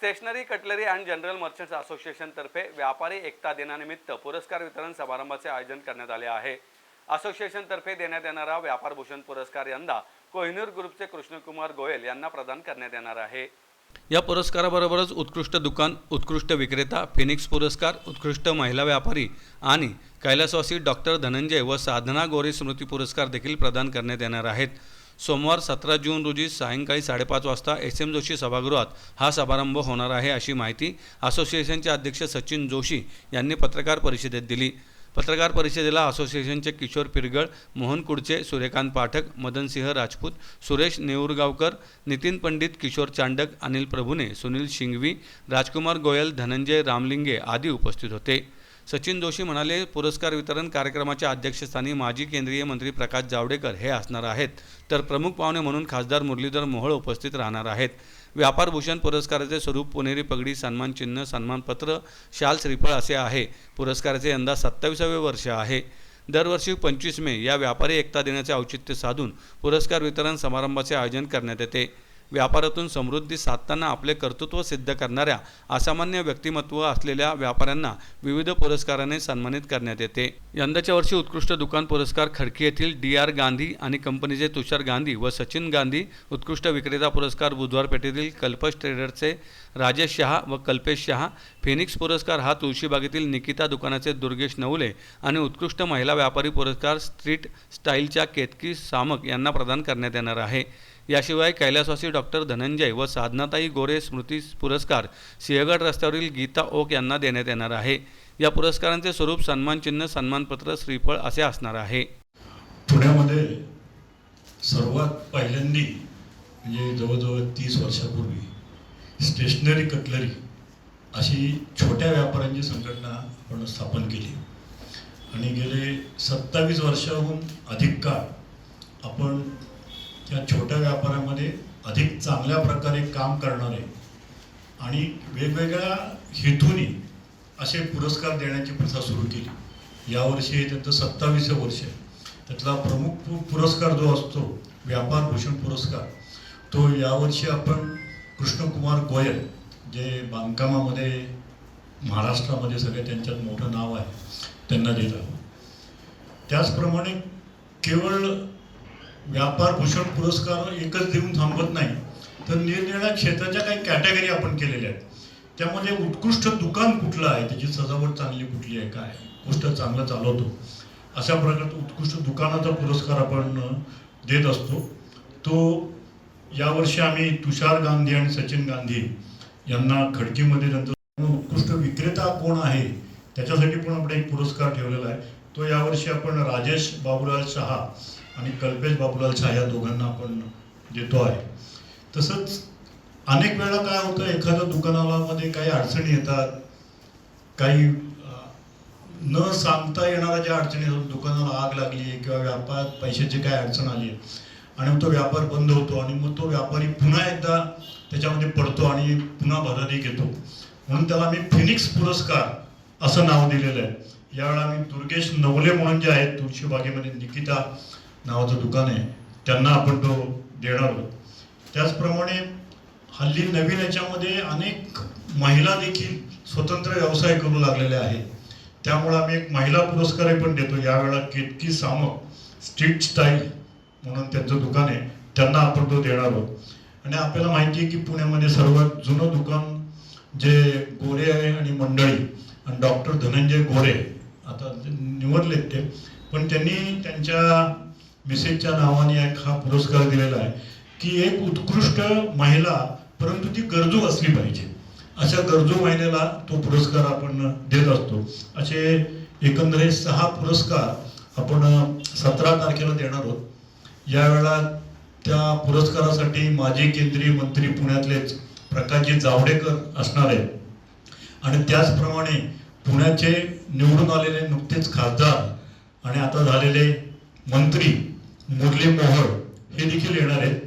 Stationery cutlery and general merchants असोसिएशनतर्फे व्यापारी एकता दिनानिमित्त पुरस्कार वितरण समारंभाचे आयोजन करण्यात आले आहे. असोसिएशनतर्फे देण्यात येणारा व्यापारभूषण पुरस्कार यंदा कोहिनूर ग्रुपचे कृष्णकुमार गोयल यांना प्रदान करण्यात येणार आहे. या पुरस्काराबरोबरच उत्कृष्ट दुकान उत्कृष्ट विक्रेता फिनिक्स पुरस्कार उत्कृष्ट महिला व्यापारी आणि कैलासवासी डॉक्टर धनंजय व साधना गोरे स्मृती पुरस्कार देखील प्रदान करण्यात येणार आहेत. सोमवार सतरा जून रोजी सायंकाळी साडेपाच वाजता एस एम जोशी सभागृहात हा समारंभ होणार आहे अशी माहिती असोसिएशनचे अध्यक्ष सचिन जोशी यांनी पत्रकार परिषदेत दिली. पत्रकार परिषदेला असोसिएशनचे किशोर पिरगळ मोहन कुडचे सूर्यकांत पाठक मदनसिंह राजपूत सुरेश नेऊरगावकर नितीन पंडित किशोर चांडक अनिल प्रभुने सुनील शिंगवी राजकुमार गोयल धनंजय रामलिंगे आदी उपस्थित होते. सचिन जोशी म्हणाले पुरस्कार वितरण कार्यक्रमाच्या अध्यक्षस्थानी माजी केंद्रीय मंत्री प्रकाश जावडेकर हे असणार आहेत. तर प्रमुख पाहुणे म्हणून खासदार मुरलीधर मोहोळ उपस्थित राहणार आहेत. व्यापारभूषण पुरस्काराचे स्वरूप पुणेरी पगडी सन्मान चिन्ह सन्मानपत्र शाल श्रीफळ असे आहे. पुरस्काराचे यंदा सत्ताविसावे वर्ष आहे. दरवर्षी पंचवीस मे या व्यापारी एकता दिनाचे औचित्य साधून पुरस्कार वितरण समारंभाचे आयोजन करण्यात येते. व्यापारातून समृद्धी साधताना आपले कर्तृत्व सिद्ध करणाऱ्या असामान्य व्यक्तिमत्व असलेल्या व्यापाऱ्यांना विविध पुरस्काराने सन्मानित करण्यात येते. यंदाच्या वर्षी उत्कृष्ट दुकान पुरस्कार खडकी येथील डी आर गांधी आणि कंपनीचे तुषार गांधी व सचिन गांधी उत्कृष्ट विक्रेता पुरस्कार बुधवार पेठेतील कल्पश ट्रेडरचे राजेश शहा व कल्पेश शहा फेनिक्स पुरस्कार हा तुळशीबागेतील निकिता दुकानाचे दुर्गेश नवले आणि उत्कृष्ट महिला व्यापारी पुरस्कार स्ट्रीट स्टाईलच्या केतकी सामक यांना प्रदान करण्यात येणार आहे. याशिवाय कैलासवासी डॉक्टर धनंजय व साधनाताई गोरे स्मृती पुरस्कार सिंहगड रस्त्यावरील गीता ओक यांना देण्यात येणार आहे. या पुरस्कारांचे स्वरूप सन्मानचिन्ह सन्मानपत्र श्रीफळ असे असणार आहे. पुण्यामध्ये सर्वात पहिल्यांदी म्हणजे जवळजवळ तीस वर्षापूर्वी स्टेशनरी कटलरी अशी छोट्या व्यापाऱ्यांची संघटना आपण स्थापन केली. आणि गेले सत्तावीस वर्षाहून अधिक काळ आपण त्या छोट्या व्यापारामध्ये अधिक चांगल्या प्रकारे काम करणारे आणि वेगवेगळ्या हेतूने असे पुरस्कार देण्याची प्रथा सुरू केली. यावर्षी हे त्यांचं सत्तावीसं वर्ष आहे. त्यातला प्रमुख पुरस्कार जो असतो व्यापार भूषण पुरस्कार तो यावर्षी आपण कृष्णकुमार गोयल जे बांधकामामध्ये महाराष्ट्रामध्ये सगळे त्यांच्यात मोठं नाव आहे त्यांना देत आहोत. त्याचप्रमाणे केवळ व्यापार भूषण पुरस्कार एकच देऊन थांबत नाही. तर निरनिराळ्या क्षेत्राच्या काही कॅटेगरी आपण केलेल्या आहेत. त्यामध्ये उत्कृष्ट दुकान कुठलं आहे? त्याची सजावट चांगली कुठली आहे? काय? गोष्ट चांगलं चालवतो. अशा प्रकारचा उत्कृष्ट दुकानाचा पुरस्कार आपण देत असतो. तो यावर्षी आम्ही तुषार गांधी आणि सचिन गांधी यांना खडकीमध्ये त्यांचं उत्कृष्ट विक्रेता कोण आहे? त्याच्यासाठी पण आपण एक पुरस्कार ठेवलेला आहे. तो यावर्षी आपण राजेश बाबूलाल शहा आणि कल्पेश बाबूलाल शहा या दोघांना आपण देतो आहे. तसंच अनेक वेळा काय होतं एखाद्या दुकानालामध्ये काही अडचणी येतात काही न सांगता येणाऱ्या ज्या अडचणी येतात दुकानाला आग लागली किंवा व्यापारात पैशाची काय अडचण आली आणि मग तो व्यापार बंद होतो आणि मग तो व्यापारी पुन्हा एकदा त्याच्यामध्ये पडतो आणि पुन्हा भरारी घेतो. म्हणून त्याला आम्ही फिनिक्स पुरस्कार असं नाव दिलेलं आहे. यावेळेला आम्ही दुर्गेश नवले म्हणून जे आहेत तुळशीबागेमध्ये निकिता नावाचं दुकान आहे. त्यांना आपण तो देणार आहोत. त्याचप्रमाणे हल्ली नवीन याच्यामध्ये अनेक महिला देखील स्वतंत्र व्यवसाय करू लागलेल्या आहेत. त्यामुळे आम्ही एक महिला पुरस्कारही पण देतो. यावेळा केतकी सामक स्ट्रीट स्टाईल म्हणून त्यांचं दुकान आहे. त्यांना आपण तो देणार आहोत. आणि आपल्याला माहिती आहे की पुण्यामध्ये सर्वात जुनं दुकान जे गोरे आहे आणि मंडळी आणि डॉक्टर धनंजय गोरे आता जे निवडलेत ते. पण त्यांनी त्यांच्या मिसेसच्या नावाने एक हा पुरस्कार दिलेला आहे. की एक उत्कृष्ट महिला परंतु ती गरजू असली पाहिजे. अशा गरजू महिलेला तो पुरस्कार आपण देत असतो. असे एकंदरीत सहा पुरस्कार आपण सतरा तारखेला देणार आहोत. यावेळेला त्या पुरस्कारासाठी माजी केंद्रीय मंत्री पुण्यातलेच प्रकाशजी जावडेकर असणार आहेत. आणि त्याचप्रमाणे पुण्याचे निवडून आलेले नुकतेच खासदार आणि आता झालेले मंत्री मुरली मोहोळ हे देखील येणार आहेत.